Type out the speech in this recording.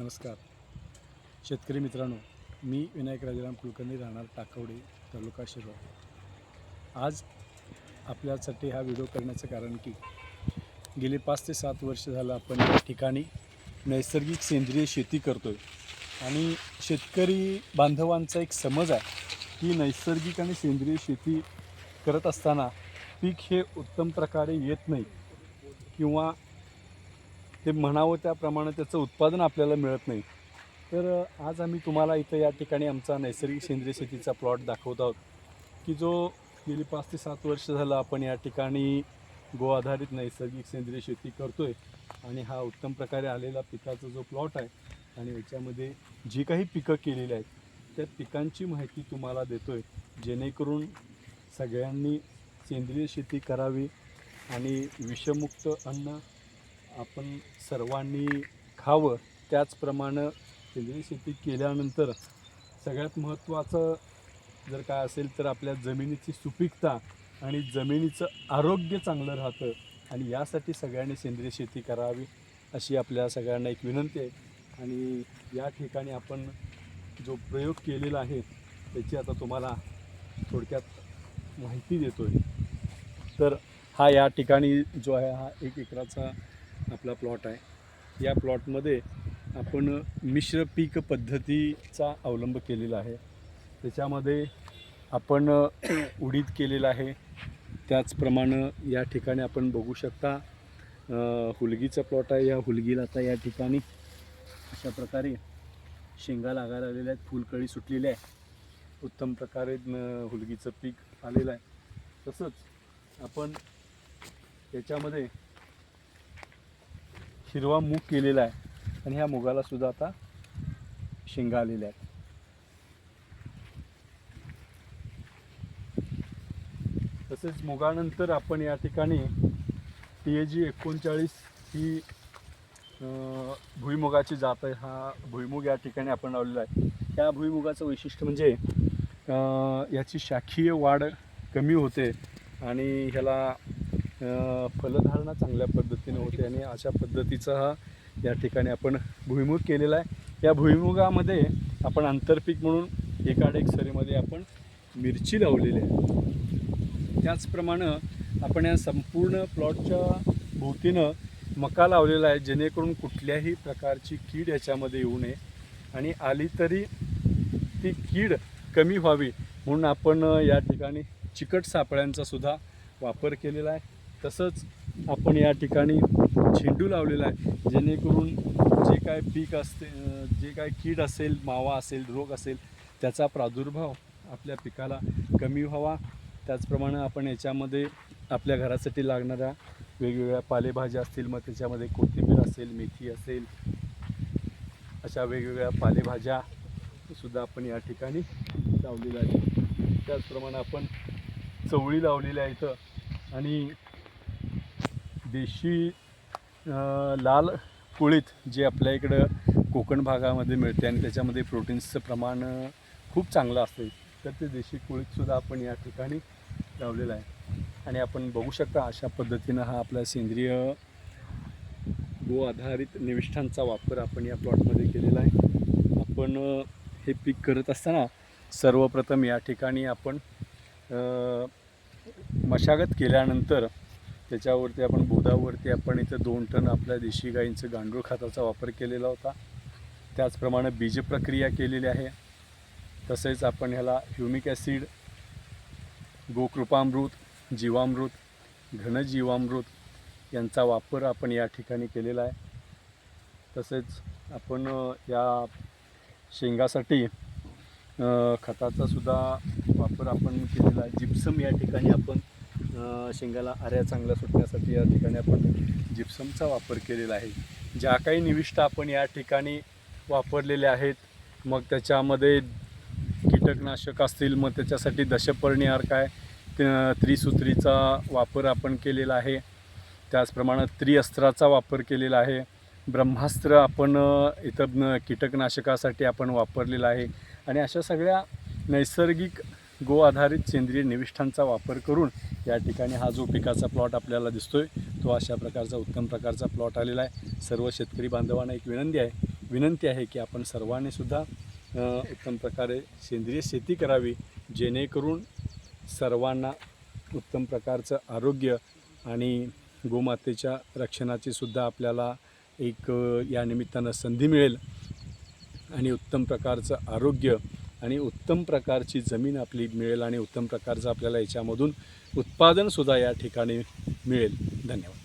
नमस्कार. शेतकरी मित्रांनो मी विनायक राजाराम कुलकर्णी राहणार टाकवडे तालुका शिरवाळ आज आपल्यासाठी हा व्हिडिओ करण्याचं कारण की गेले पाच ते सात वर्ष झालं आपण या ठिकाणी नैसर्गिक सेंद्रिय शेती करतो आहे आणि शेतकरी बांधवांचा एक समज आहे की नैसर्गिक आणि सेंद्रिय शेती करत असताना पीक हे उत्तम प्रकारे येत नाही किंवा ते म्हणावं त्याप्रमाणे त्याचं उत्पादन आपल्याला मिळत नाही. तर आज आम्ही तुम्हाला इथं या ठिकाणी आमचा नैसर्गिक सेंद्रिय शेतीचा प्लॉट दाखवत आहोत की जो गेली पाच ते सात वर्ष झालं आपण या ठिकाणी गो आधारित नैसर्गिक सेंद्रिय शेती करतो आहे आणि हा उत्तम प्रकारे आलेला पिकाचा जो प्लॉट आहे आणि याच्यामध्ये जी काही पिकं केलेली आहेत त्या पिकांची माहिती तुम्हाला देतो आहे जेणेकरून सगळ्यांनी सेंद्रिय शेती करावी आणि विषमुक्त अन्न आपण सर्वांनी खावं. त्याचप्रमाणे सेंद्रिय शेती केल्यानंतर सगळ्यात महत्त्वाचं जर काय असेल तर आपल्या जमिनीची सुपीकता आणि जमिनीचं आरोग्य चांगलं राहतं. आणि यासाठी सगळ्यांनी सेंद्रिय शेती करावी अशी आपल्या सगळ्यांना एक विनंती आहे. आणि या ठिकाणी आपण जो प्रयोग केलेला आहे त्याची आता तुम्हाला थोडक्यात माहिती देतो आहे तर हा या ठिकाणी जो आहे हा एक एकराचा आपला प्लॉट आहे. या प्लॉटमध्ये आपण मिश्र पीक पद्धतीचा अवलंब केलेला आहे. त्याच्यामध्ये आपण उडीद केलेलं आहे. त्याचप्रमाणे या ठिकाणी आपण बघू शकता हुलगीचा प्लॉट आहे. या हुलगीला आता या ठिकाणी अशा प्रकारे शेंगा लागायला आलेल्या आहेत. फुलकळी सुटलेली आहे. उत्तम प्रकारे हुलगीचं पीक आलेलं आहे. तसंच आपण याच्यामध्ये हिरवा मूग केलेला आहे. आणि ह्या मुगाला सुद्धा आता शेंगा आलेल्या आहेत. तसेच मुगानंतर आपण या ठिकाणी टी ए जी एकोणचाळीस ही भुईमुगाची जात आहे. हा भुईमुग या ठिकाणी आपण लावलेला आहे. त्या भुईमुगाचं वैशिष्ट्य म्हणजे याची शाखीय वाढ कमी होते आणि ह्याला फलधारणा चांगल्या पद्धतीने होते आणि अशा पद्धतीचा हा या ठिकाणी आपण भुईमुग केलेला आहे. या भुईमुगामध्ये आपण आंतरपीक म्हणून एकाड एक सरीमध्ये आपण मिरची लावलेली आहे. त्याचप्रमाणे आपण या संपूर्ण प्लॉटच्या भोवतीनं मका लावलेला आहे जेणेकरून कुठल्याही प्रकारची कीड याच्यामध्ये येऊ नये. आणि आली तरी ती कीड कमी व्हावी म्हणून आपण या ठिकाणी चिकट सापळ्यांचा सुद्धा वापर केलेला आहे. तसंच आपण या ठिकाणी झेंडू लावलेला आहे जेणेकरून जे काय पीक असते जे काय कीड असेल मावा असेल रोग असेल त्याचा प्रादुर्भाव आपल्या पिकाला कमी व्हावा. त्याचप्रमाणे आपण याच्यामध्ये आपल्या घरासाठी लागणाऱ्या वेगवेगळ्या पालेभाज्या असतील मग त्याच्यामध्ये कोथिंबीर असेल मेथी असेल अशा वेगवेगळ्या पालेभाज्या सुद्धा आपण या ठिकाणी लावलेल्या आहेत. त्याचप्रमाणे आपण चवळी लावलेल्या इथं आणि देशी लाल कुळीत जे आपल्या इकडं कोकण भागामध्ये मिळते आणि त्याच्यामध्ये प्रोटीन्सचं प्रमाण खूप चांगलं असते तर ते देशी कुळीतसुद्धा आपण या ठिकाणी लावलेलं आहे. आणि आपण बघू शकता अशा पद्धतीनं हा आपला सेंद्रिय गो आधारित निविष्ठांचा वापर आपण या प्लॉटमध्ये केलेला आहे. आपण हे पीक करत असताना सर्वप्रथम या ठिकाणी आपण मशागत केल्यानंतर त्याच्यावरती आपण बोधावरती आपण इथं दोन टन आपल्या देशी गाईंचं गांडूळ खताचा वापर केलेला होता. त्याचप्रमाणे बीजप्रक्रिया केलेली आहे. तसेच आपण ह्याला ह्युमिक ॲसिड गोकृपामृत जीवामृत घनजीवामृत यांचा वापर आपण या ठिकाणी केलेला आहे. तसेच आपण या शेंगासाठी खताचासुद्धा वापर आपण केलेला आहे. जिप्सम या ठिकाणी आपण शेंगाला आऱ्या चांगल्या सुटण्यासाठी या ठिकाणी आपण जिप्समचा वापर केलेला आहे. ज्या काही निविष्ट आपण या ठिकाणी वापरलेल्या आहेत मग त्याच्यामध्ये कीटकनाशक असतील मग त्याच्यासाठी दशपर्णी अर्क आहे त्रिसूत्रीचा वापर आपण केलेला आहे. त्याचप्रमाणे त्रिअस्त्राचा वापर केलेला आहे. ब्रह्मास्त्र आपण इथं कीटकनाशकासाठी आपण वापरलेलं आहे. आणि अशा सगळ्या नैसर्गिक गो आधारित सेंद्रिय निविष्ठांचा वापर करून या ठिकाणी हा जो पिकाचा प्लॉट आपल्याला दिसतोय तो अशा प्रकारचा उत्तम प्रकारचा प्लॉट आलेला आहे. सर्व शेतकरी बांधवांना एक विनंती आहे. विनंती आहे की आपण सर्वांनीसुद्धा उत्तम प्रकारे सेंद्रिय शेती करावी जेणेकरून सर्वांना उत्तम प्रकारचं आरोग्य आणि गोमातेच्या रक्षणाची सुद्धा आपल्याला एक या निमित्तानं संधी मिळेल आणि उत्तम प्रकारचं आरोग्य आणि उत्तम प्रकारची जमीन आपली मिळेल आणि उत्तम प्रकारचं आपल्याला याच्यामधून उत्पादनसुद्धा या ठिकाणी मिळेल. धन्यवाद.